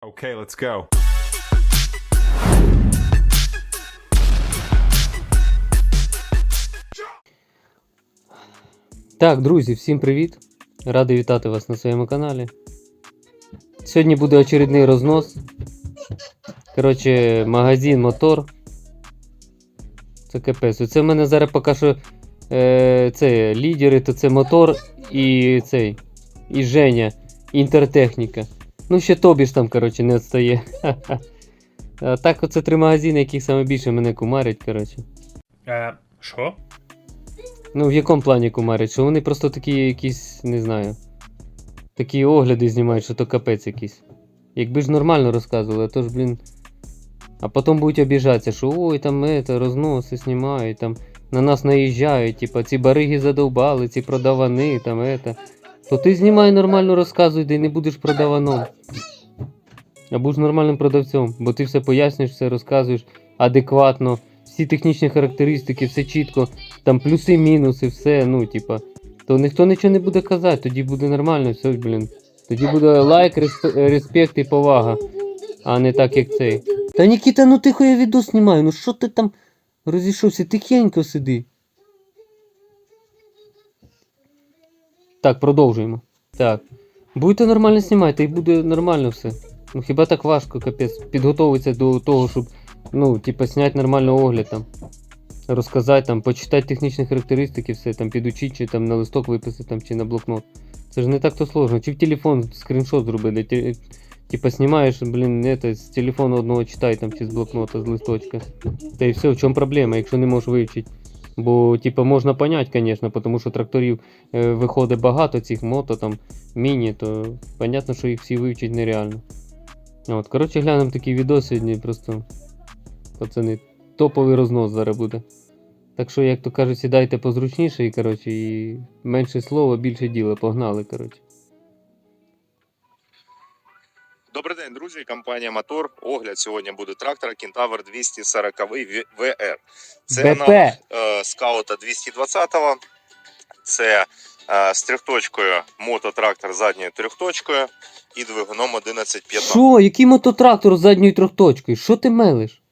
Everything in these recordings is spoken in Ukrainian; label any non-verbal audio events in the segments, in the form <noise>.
Okay, let's go. Так, друзі, всім привіт! Радий вітати вас на своєму каналі. Сьогодні буде очередний рознос. Коротше, магазин, мотор. Це капець. Оце в мене зараз поки що е, це, лідери, то це мотор і цей. І Женя. Інтертехніка. Ну, ще тобі ж там, коротше, не відстає. <laughs> А так, оце три магазини, яких саме більше мене кумарять, коротше. Е, що? Ну, в якому плані кумарять? Що вони просто такі якісь, не знаю. Такі огляди знімають, що то капець якийсь. Якби ж нормально розказували, а то ж, блін. А потім будуть обіжатися, що ой, там это, розноси знімають, там на нас наїжджають, типа ці бариги задовбали, ці продавани, там это. То ти знімай нормально розказуй, де не будеш продаваном. А будеш нормальним продавцем, бо ти все пояснюєш, все розказуєш адекватно, всі технічні характеристики, все чітко там плюси, мінуси, все, ну, типа. То ніхто нічого не буде казати, тоді буде нормально, все, блін. Тоді буде лайк, респект і повага. А не так, як цей. Та Нікіта, ну тихо я відео знімаю, ну що ти там розійшовся? Тихенько сиди. Так, продовжуємо. Так. Будете нормально знімати, і буде нормально все. Ну хіба так важко, капець, підготовитися до того, щоб, ну, типа, зняти нормальний огляд там розказати, там, почитати технічні характеристики, все там підучити, чи там на листок виписати там, чи на блокнот. Це ж не так то сложно. Чи в телефон скріншот зробити. Типа знімаєш, блін, это, з телефону одного читай там, чи з блокнота, з листочка. Та і все, в чому проблема, якщо не можеш вивчити. Бо, типу, можна понять, звісно, тому що тракторів е, виходить багато цих мото, там, міні, то понятно, що їх всі вивчити нереально. От, коротше, глянемо такий відео сьогодні, просто, пацани, топовий рознос зараз буде. Так що, як то кажуть, сідайте позручніше і, коротше, і менше слова, більше діла. Погнали, коротше. Добрий день, друзі. Компанія Мотор. Огляд сьогодні буде трактора Кентавр 240 VR. Це БП. аналог е, скаута 220-го. Це е, з трьохточкою мототрактор з задньою трьохточкою і двигуном 1115. Що? Який мототрактор з задньою трьохточкою? Що ти мелиш?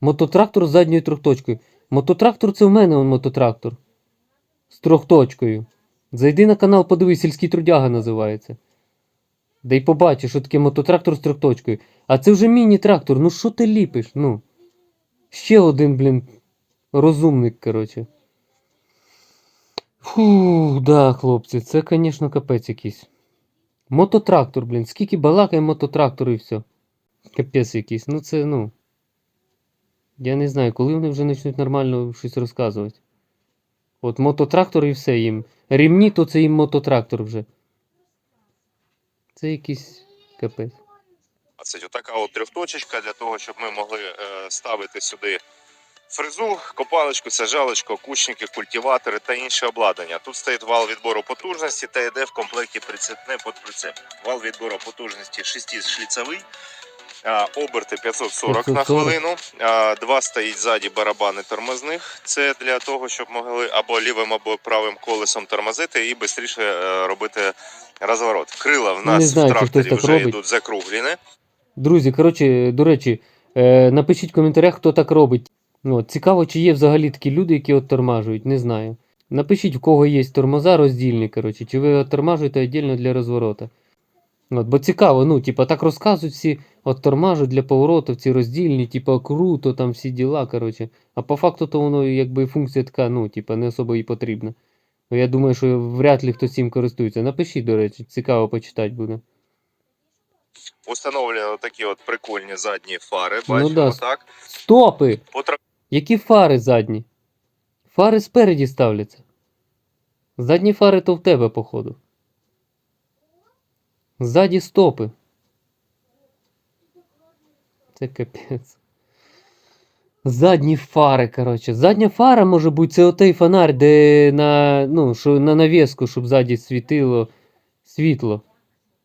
Мототрактор з задньою трьохточкою. Мототрактор це в мене он мототрактор. З трьохточкою. Зайди на канал, подивись, сільський трудяга називається. Да й побачиш, що таке мототрактор з трьохточкою. А це вже міні-трактор. Ну що ти ліпиш? Ну. Ще один, блін, розумник, коротше. Фух, да, хлопці, це, звісно, капець якийсь. Мототрактор, блін, скільки балакає мототрактор і все. Капець якийсь. Ну це, ну. Я не знаю, коли вони вже почнуть нормально щось розказувати. От мототрактор і все їм. Рівні, то це їм мототрактор вже. Це якийсь капець. Отака от трьохточечка для того, щоб ми могли е, ставити сюди фрезу, копалочку, сажалочку, кучники, культиватори та інше обладнання. Тут стоїть вал відбору потужності та йде в комплекті прицепне під прицеп. Вал відбору потужності 6-шліцевий. а, Оберти 540 на хвилину. Два стоїть ззаді барабани тормозних. Це для того, щоб могли або лівим, або правим колесом тормозити і швидше робити розворот. Крила в нас знаю, в тракторі вже робить. йдуть закруглені. Друзі, коротше, до речі, е, напишіть в коментарях, хто так робить. Ну, цікаво, чи є взагалі такі люди, які от тормажують, не знаю. Напишіть, в кого є тормоза роздільні, коротше, чи ви от тормажуєте віддільно для розворота. От, бо цікаво, ну, типа, так розказують всі, от тормажуть для поворотів, ці роздільні, типа, круто, там всі діла, коротше. А по факту то воно якби функція така, ну, типа, не особо і потрібна. Ну, Я думаю, що вряд ли хтось цим користується. Напишіть, до речі, цікаво почитати буде. Установлені такі от прикольні задні фари. Ну да. так. Стопи! По Які фари задні? Фари спереді ставляться. Задні фари то в тебе, походу. Ззаді стопи. Це капець. Задні фари, коротше. Задня фара може бути це отей фонарь, де на, ну, що на навіску, щоб ззаді світило світло.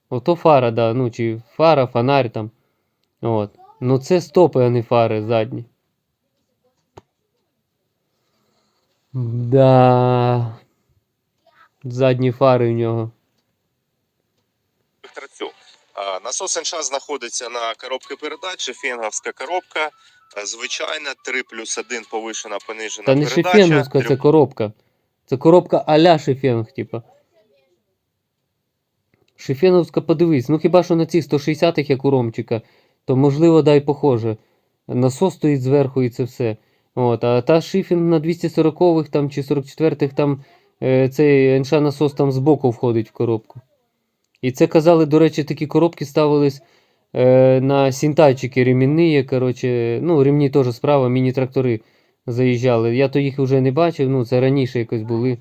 Ото фара, да. Ну, чи фара, фонарь там. От. Ну це стопи, а не фари задні. Да. Задні фари у нього. Насос НШ знаходиться на коробці передач, фінговська коробка. е, Звичайна 3 плюс 1 повишена понижена Та не передача. шифенговська, це коробка. Це коробка а-ля шифенг, типа. Шифенговська, подивись, ну хіба що на цих 160-х, як у Ромчика, то можливо дай похоже. Насос стоїть зверху і це все. От, а та шифінг на 240-х там чи 44-х там е, цей НШ насос там збоку входить в коробку. І це казали, до речі, такі коробки ставились е, на сінтайчики ремінні, коротше, ну, ремні теж справа, міні-трактори заїжджали. Я то їх вже не бачив, ну це раніше якось були.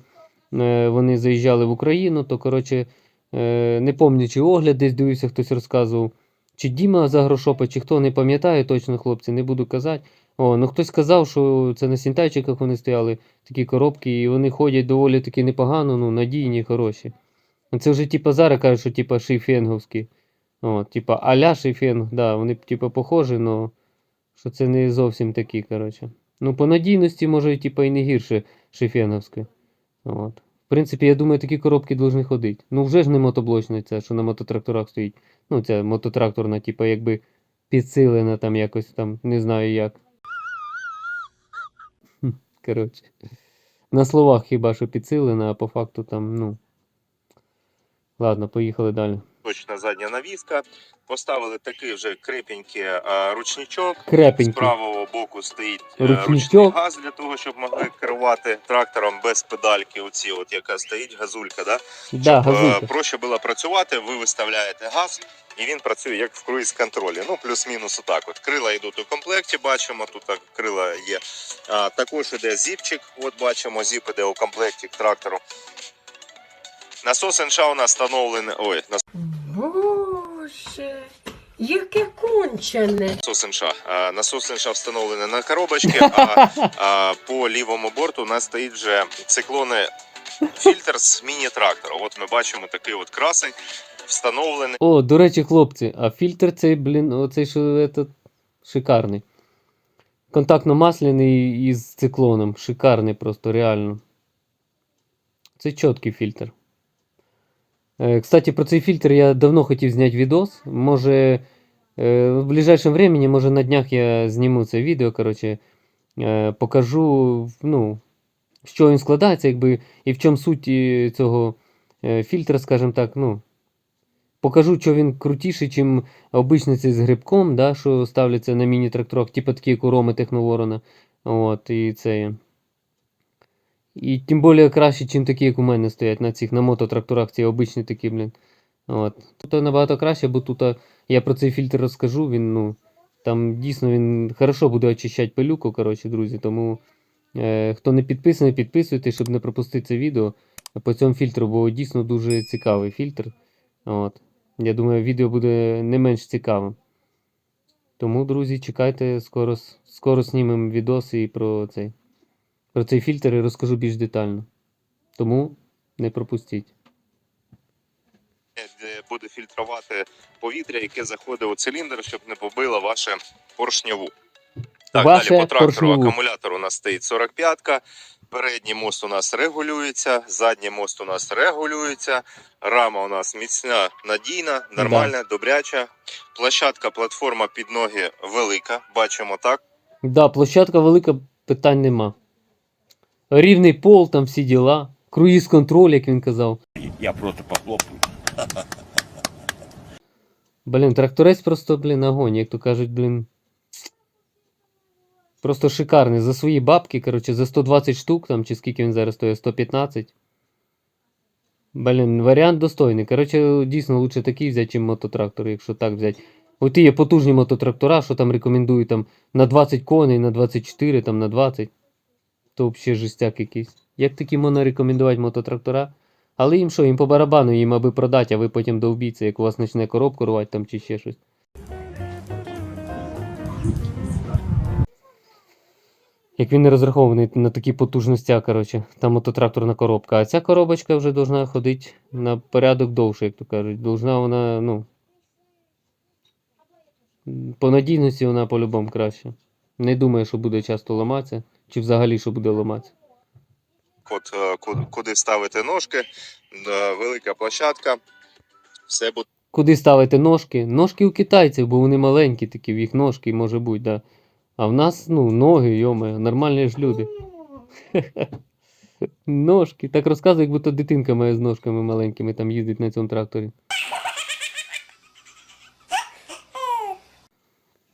Е, вони заїжджали в Україну, то коротше, е, не пам'ятаю, чи огляд десь дивився, хтось розказував. Чи Діма Загрошопа, чи хто не пам'ятає точно, хлопці, не буду казати. О, ну хтось сказав, що це на сінтайчиках вони стояли, такі коробки, і вони ходять доволі таки непогано, ну, надійні, хороші. Ну, Це вже типа зараз кажуть, що типа шейфенговські. О, типа аля шейфенг, да, вони типа похожі, але що це не зовсім такі, коротше. Ну, по надійності, може, типа і не гірше шифенговське. От. В принципі, я думаю, такі коробки повинні ходити. Ну, вже ж не мотоблочна ця, що на мототракторах стоїть. Ну, ця мототракторна, типа, якби підсилена там якось там, не знаю як. Коротше. На словах хіба що підсилена, а по факту там, ну. Ладно, поїхали далі. точна задня навіска. Поставили такий вже крепенький е, ручничок. З правого боку стоїть е, Ручничок. ручний газ для того, щоб могли керувати трактором без педальки. Оці, от яка стоїть газулька. Да? Да, Щоб, е, газулька. проще було працювати, ви виставляєте газ, і він працює як в круїз-контролі. Ну, плюс-мінус отак. От крила йдуть у комплекті, бачимо, тут так крила є. А, також іде зіпчик. От бачимо, зіп іде у комплекті к трактору. Насос НШ у нас встановлений. Ой, Боже, яке кончене. насос НШ. А, Насос НШ встановлений на коробочці, а, <laughs> а по лівому борту у нас стоїть вже циклони фільтр з міні-трактора. От ми бачимо такий от красень встановлений. О, до речі, хлопці, а фільтр цей, блін, оцей що этот, шикарний. Контактно-масляний із циклоном. Шикарний просто, реально. Це чіткий фільтр. Е, Кстати, про цей фільтр я давно хотів зняти відос. Може, е, в ближайшем времени, може на днях я зніму це відео, коротше, е, покажу, ну, чого він складається, якби, і в чому суть цього фільтра, скажімо так, ну. Покажу, що він крутіший, чим обичний цей з грибком, да, що ставляться на міні-тракторах, типу такі як Техноворона. От, і це. І тим більше краще, чим такі, як у мене стоять на цих на мототракторах, ці обичні такі, блін. От. Тут набагато краще, бо тут я про цей фільтр розкажу. Він, ну, там дійсно він хорошо буде очищати пилюку, коротше, друзі. Тому е, хто не підписаний, підписуйтесь, щоб не пропустити це відео по цьому фільтру, бо дійсно дуже цікавий фільтр. От. Я думаю, відео буде не менш цікавим. Тому, друзі, чекайте, скоро, скоро знімемо відос і про цей, про цей фільтр і розкажу більш детально. Тому не пропустіть. де буде фільтрувати повітря, яке заходить у циліндр, щоб не побило ваше поршневу. Так, Ваше далі по трактору поршневу. акумулятор у нас стоїть 45-ка. Передній мост у нас регулюється, задній мост у нас регулюється, рама у нас міцна, надійна, нормальна, добряча. Площадка, платформа під ноги велика, бачимо так. Да, площадка велика, питань нема. Рівний пол, там всі діла. Круїз контроль, як він казав. Я просто похлопаю. Блін, тракторець просто, блін, огонь, як то кажуть, блін. Просто шикарний. За свої бабки, коротше, за 120 штук, там, чи скільки він зараз стоїть, 115. Блін, варіант достойний. Коротше, дійсно лучше такий взяти, чим мототрактор, якщо так взяти. От є потужні мототрактора, що там рекомендують там на 20 коней, на 24, там на 20. То взагалі жестяк якийсь. Як такі можна рекомендувати мототрактора? Але їм що, їм по барабану, їм аби продати, а ви потім довбіться, як у вас почне коробку рвати там чи ще щось. Як він не розрахований на такі потужності, коротше, там мототракторна коробка. А ця коробочка вже должна ходити на порядок довше, як то кажуть. Должна вона, ну. По надійності вона по-любому краще. Не думаю, що буде часто ламатися, чи взагалі що буде ламатися. От е, куди ставити ножки, е, велика площадка. Все буде куди ставити ножки. Ножки у китайців, бо вони маленькі такі, в їх ножки може бути, да. А в нас, ну, ноги, йоме, нормальні ж люди. <laughs> Ножки. Так розказує, як будто дитинка має з ножками маленькими там їздить на цьому тракторі.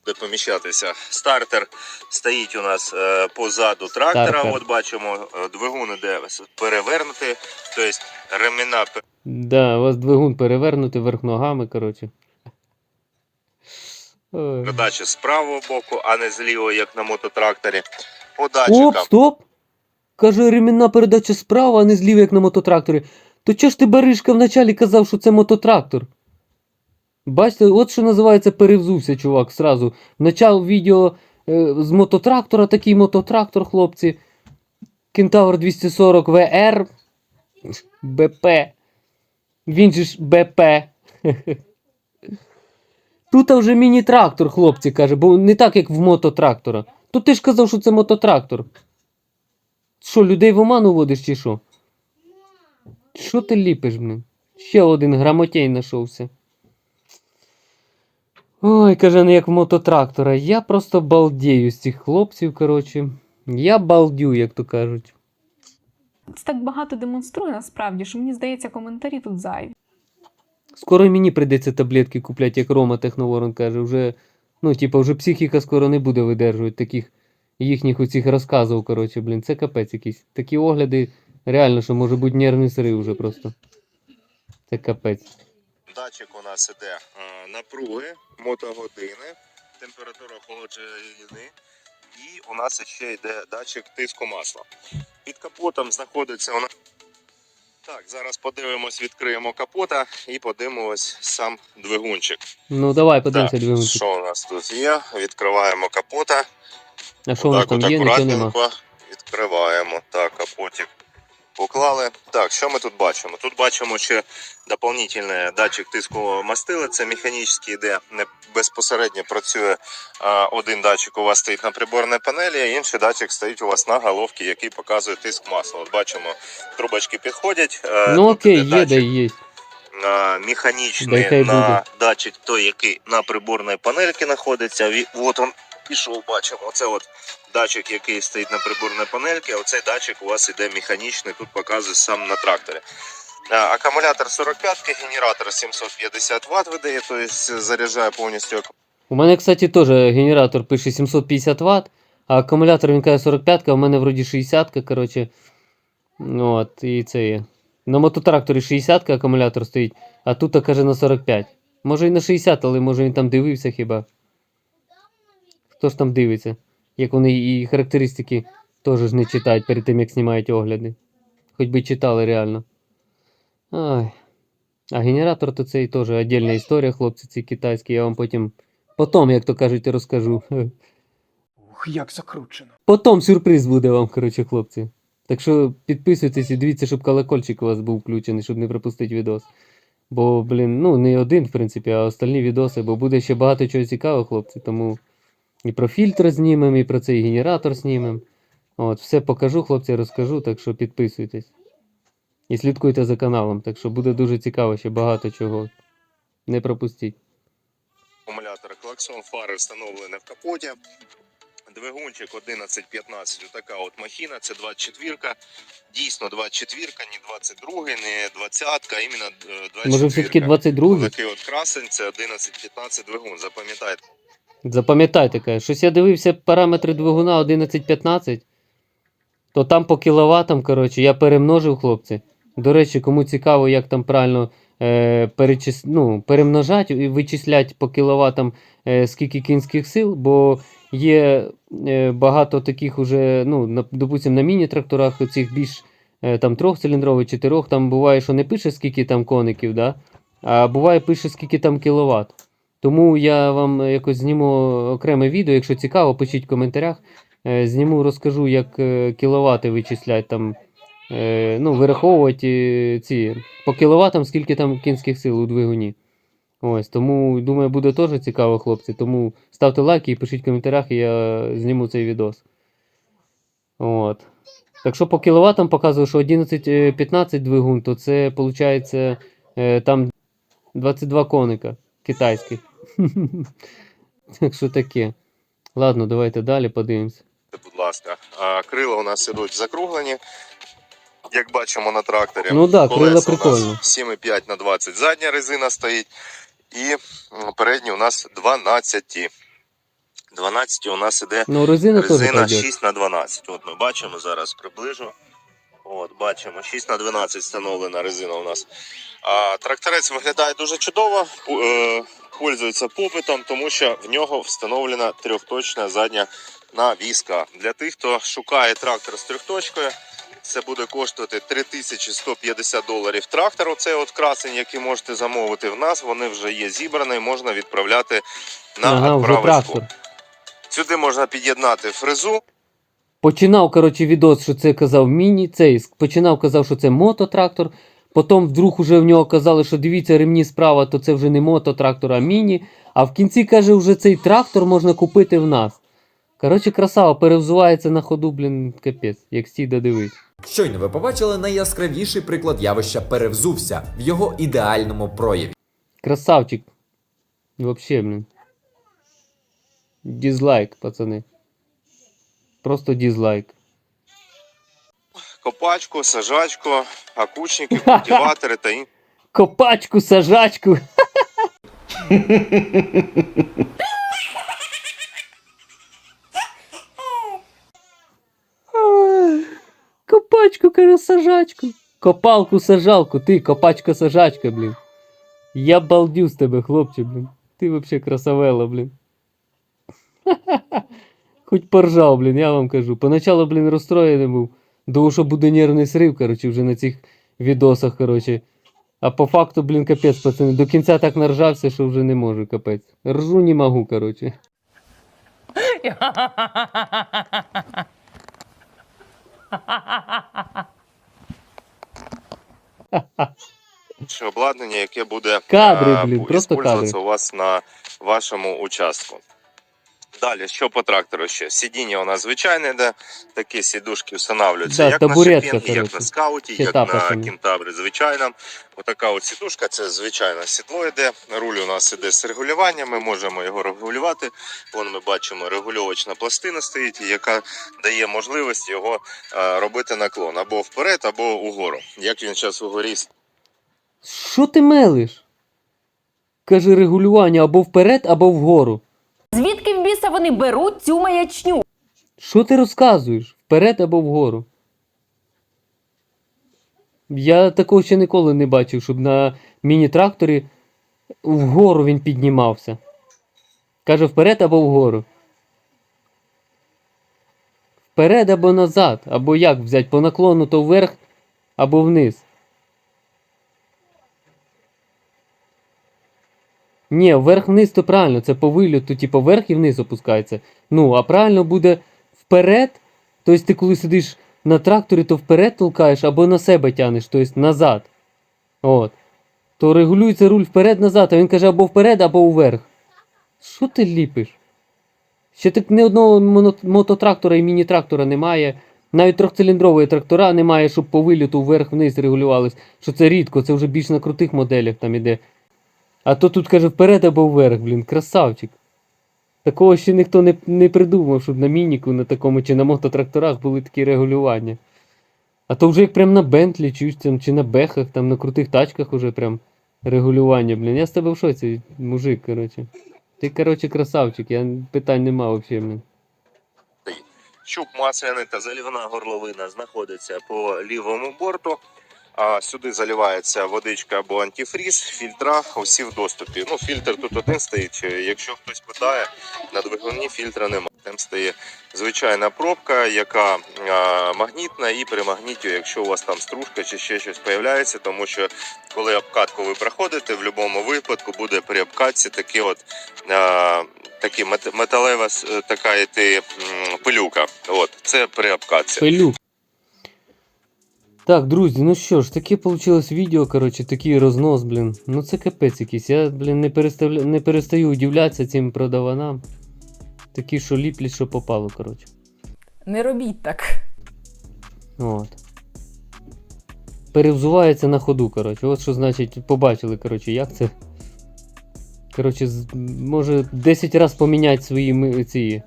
Буде поміщатися. Стартер стоїть у нас е, позаду трактора. Стартер. От бачимо, е, двигун іде перевернутий, тобто ремена Да, у вас двигун перевернутий вверх ногами, коротше. Ой. передачі з правого боку, а не з лівого, як на мототракторі. По Оп, датчикам. стоп! Каже, ремінна передача справа, а не зліва, як на мототракторі. То чого ж ти Баришка вначалі казав, що це мототрактор? Бачите, от що називається перевзувся, чувак, сразу. Начав відео е, з мототрактора, такий мототрактор, хлопці. Кентавр 240 VR. БП. Він же ж БП. <laughs> Тут вже міні-трактор, хлопці, каже, бо не так, як в мототрактора. То ти ж казав, що це мототрактор. Що, людей в оману водиш чи що? Що ти ліпиш, блин? Ще один грамотей знайшовся. Ой, каже, не як в мототрактора. Я просто балдею з цих хлопців, коротше. Я балдю, як то кажуть. Це так багато демонструє насправді, що мені здається, коментарі тут зайві. Скоро й мені прийдеться таблетки купляти, як Рома Техноворон каже. Вже, ну, типа, вже психіка скоро не буде видержувати таких їхніх оцих розказів, коротше, блін. Це капець якийсь. Такі огляди, реально, що може бути нервний срив вже просто. Це капець. Датчик у нас іде е, напруги, мотогодини, температура охолодження. І у нас ще йде датчик тиску масла. Під капотом знаходиться у нас. Так, зараз подивимось, відкриємо капота і подивимось сам двигунчик. Ну давай, подивимося двигунчик. що у нас тут є? Відкриваємо капота. А що у нас там є? Нічого нема. відкриваємо. Так, капотик поклали. Так, що ми тут бачимо? Тут бачимо ще доповнительний датчик тиску мастила. Це механічний йде, не безпосередньо працює. Один датчик у вас стоїть на приборній панелі, а інший датчик стоїть у вас на головці, який показує тиск масла. От бачимо, трубочки підходять. е, Ну окей, є, датчик да є. Дай механічний на датчик, той, який на приборній панельці знаходиться. От він пішов, бачимо. Оце от датчик, який стоїть на приборній панельці, а оцей датчик у вас іде механічний, тут показує сам на тракторі. Акумулятор 45, генератор 750 Вт видає, тобто заряджає повністю У мене, кстати, теж генератор пише 750 Вт, а акумулятор він каже 45, а в мене вроді 60, коротше. Ну, От, і це є. На мототракторі 60 акумулятор стоїть, а тут каже на 45. Може і на 60, але може він там дивився хіба. Хто ж там дивиться? Як вони і характеристики теж не читають перед тим, як знімають огляди. Хоч би читали реально. Ай. А генератор то це і теж отдельна історія, хлопці, ці китайські, я вам потім. Потім, як то кажуть, розкажу. Ух, як закручено. Потім сюрприз буде вам, коротше, хлопці. Так що підписуйтесь і дивіться, щоб колокольчик у вас був включений, щоб не пропустити відос. Бо, блін, ну не один, в принципі, а остальні відоси, бо буде ще багато чого цікавого, хлопці. Тому і про фільтр знімемо, і про цей генератор знімемо. От, все покажу, хлопці, розкажу, так що підписуйтесь. І слідкуйте за каналом, так що буде дуже цікаво, ще багато чого. Не пропустіть. акумулятор клаксон, фари встановлені в капоті. Двигунчик 11-15, така от махіна, це 24 Дійсно 24 не 22 не 20 а іменно е, 24 Може, все-таки 22-й? Такий от красень, це 11-15 двигун, запам'ятайте. Запам'ятайте, каже, щось я дивився параметри двигуна 1115, то там по кіловатам, коротше, я перемножив, хлопці. До речі, кому цікаво, як там правильно е, перечис... ну, перемножати і вичислять по кіловатам, е, скільки кінських сил, бо є е, багато таких уже, ну, на, допустим, на міні-тракторах, цих більш е, там трьохциліндрових, чотирьох, там буває, що не пише, скільки там коників, да? а буває, пише, скільки там кіловат. Тому я вам е, якось зніму окреме відео, якщо цікаво, пишіть в коментарях. Е, Зніму, розкажу, як е, кіловати вичислять там, ну, вираховувати ці по кіловатам, скільки там кінських сил у двигуні. Ось, тому думаю, буде теж цікаво, хлопці. Тому ставте лайки і пишіть в коментарях, і я зніму цей відос. От. Так що по кіловатам показую, що 11-15 двигун, то це виходить там 22 коника китайських. <laughs> Так що таке. Ладно, давайте далі подивимося. будь ласка. А крила у нас ідуть закруглені. Як бачимо на тракторі. Ну да, крила прикольно. 7,5 на 20 задня резина стоїть. І передні у нас 12. 12 у нас іде Ну, резина, резина 6 на 12. От ми бачимо зараз приближу. От, бачимо, 6 на 12 встановлена резина у нас. А тракторець виглядає дуже чудово, е, пользується попитом, тому що в нього встановлена трьохточна задня навіска. Для тих, хто шукає трактор з трьохточкою, це буде коштувати 3150 доларів трактор. Оцей от красень, який можете замовити в нас, вони вже є зібрані, можна відправляти на відправочку. Сюди можна під'єднати фрезу. Починав, коротше, відос, що це казав міні, цей починав казав, що це мототрактор. Потім вдруг уже в нього казали, що дивіться ремні справа, то це вже не мототрактор, а міні. А в кінці каже, вже цей трактор можна купити в нас. Коротше, красава, перевзувається на ходу, блін, капець, як стій додивись. Щойно ви побачили найяскравіший приклад явища перевзувся в його ідеальному прояві. Красавчик. Вообще, блін. Дізлайк, пацани. Просто дізлайк. копачку, сажачку, окучники, культиватори та інші <laughs> Копачку, сажачку. <laughs> Копачку, кажу, сажачку. Копалку, сажалку, ти, копачка, сажачка, блін. Я балдю з тебе, хлопче, блін. Ти вообще красавела, блін. <laughs> Хоч поржав, блін, я вам кажу. Поначалу, блін, розстроєний був. Думав, що буде нервний срив, коротше, вже на цих відосах, коротше. А по факту, блін, капець, пацани, до кінця так наржався, що вже не можу, капець. Ржу не можу, коротше. обладнання, яке буде Кадри, е, блін, просто кадри. у вас на вашому участку. Далі, що по трактору ще? Сидіння у нас звичайне, де такі сідушки встановлюються Да, як на шипінгі, як на скауті, як на пацани. звичайно. Отака от сідушка, це звичайне сідло йде. Руль у нас іде з регулюванням, ми можемо його регулювати. Вон ми бачимо, регульовочна пластина стоїть, яка дає можливість його е, робити наклон або вперед, або угору. Як він зараз угорі Що ти мелиш? Каже регулювання або вперед, або вгору. Звідки в біса вони беруть цю маячню? Що ти розказуєш? Вперед або вгору? Я такого ще ніколи не бачив, щоб на міні-тракторі вгору він піднімався. Каже вперед або вгору. Вперед або назад, або як взяти по наклону то вверх або вниз. Ні, вверх-вниз то правильно, це по вильоту, типу вверх і вниз опускається. Ну, а правильно буде вперед. Тобто ти коли сидиш на тракторі, то вперед толкаєш або на себе тянеш, тобто назад. От. То регулюється руль вперед-назад, а він каже або вперед, або вверх. Що ти ліпиш? Ще так ні одного мототрактора і міні-трактора немає. Навіть трьохциліндрової трактора немає, щоб по виліту вверх-вниз регулювались. Що це рідко, це вже більш на крутих моделях там іде. А то тут каже вперед або вверх, блін, красавчик. Такого ще ніхто не, не придумав, щоб на мініку, на такому чи на мототракторах були такі регулювання. А то вже як прям на Бентлі, чуєш, там, чи на бехах, там на крутих тачках уже прям регулювання, блін. Я з тебе в шоці, мужик, коротше. Ти, коротше, красавчик, я питань нема взагалі, блін. Щуп масляний та залівна горловина знаходиться по лівому борту. А сюди заливається водичка або антифріз, фільтра, усі в доступі. Ну, фільтр тут один стоїть. Якщо хтось питає, на двигуні фільтра немає. Там стає звичайна пробка, яка магнітна, і при магніті, якщо у вас там стружка чи ще щось появляється, тому що коли обкатку ви проходите, в будь-якому випадку буде при обкатці такі от такі мет- металева е, така йти пилюка. От це при обкатці. Пилюк. Так, друзі, ну що ж, таке вийшло відео, коротше, такий рознос, блін. Ну це капець якийсь. Я, блін, не, переставля... не перестаю удивлятися цим продаванам. Такі, що ліплять, що попало, коротше. Не робіть так. От. перевзувається на ходу, коротше. От що значить, побачили, коротше, як це. Коротше, може 10 разів поміняти свої ці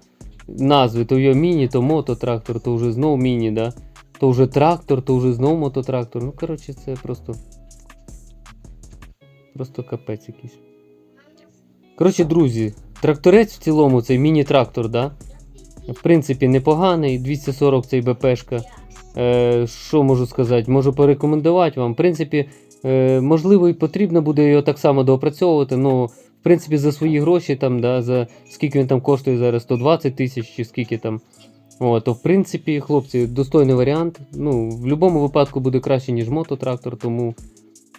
назви. То його міні, то мототрактор, то вже знов міні, да? То вже трактор, то вже знов мототрактор. Ну, коротше, це просто. Просто капець якийсь. Коротше, друзі, тракторець в цілому, цей міні-трактор, да? В принципі, непоганий. 240 цей БПшка. Е, що можу сказати? Можу порекомендувати вам. В принципі, е, можливо, і потрібно буде його так само доопрацьовувати. Ну, в принципі, за свої гроші, там, да, за скільки він там коштує зараз, 120 тисяч чи скільки там. О, то в принципі, хлопці, достойний варіант. Ну, в будь-якому випадку буде краще, ніж мототрактор, тому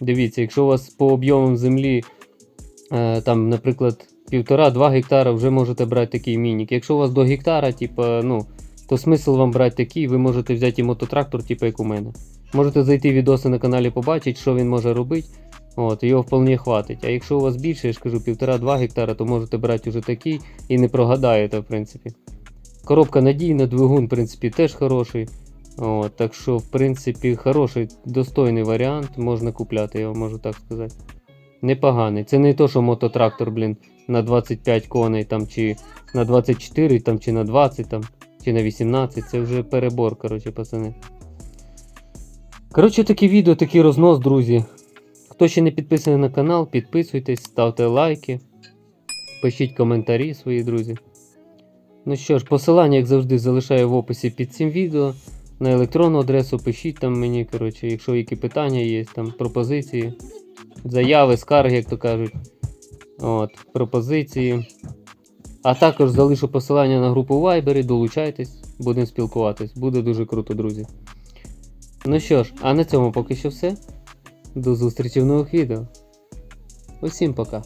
дивіться, якщо у вас по об'ємам землі, е, там, наприклад, півтора-два гектара, вже можете брати такий мінік. Якщо у вас до гектара, типа, ну, то смисл вам брати такий, ви можете взяти і мототрактор, типу як у мене. Можете зайти відоси на каналі, побачити, що він може робити. От, його вполне хватить. А якщо у вас більше, я ж кажу, півтора-два гектара, то можете брати вже такий і не прогадаєте, в принципі. Коробка надійна, двигун, в принципі, теж хороший. От, так що, в принципі, хороший, достойний варіант, можна купляти, я вам можу так сказати. Непоганий. Це не то, що мототрактор, блін, на 25 коней там, чи на 24, там, чи на 20, там, чи на 18. Це вже перебор, коротше, пацани. Коротше, таке відео, такий рознос, друзі. Хто ще не підписаний на канал, підписуйтесь, ставте лайки, пишіть коментарі свої, друзі. Ну що ж, посилання, як завжди, залишаю в описі під цим відео. На електронну адресу пишіть там мені, коротше, якщо які питання є, там пропозиції, заяви, скарги, як то кажуть. От, пропозиції. А також залишу посилання на групу Viber, долучайтесь, будемо спілкуватись. Буде дуже круто, друзі. Ну що ж, а на цьому поки що все. До зустрічі в нових відео. Усім пока.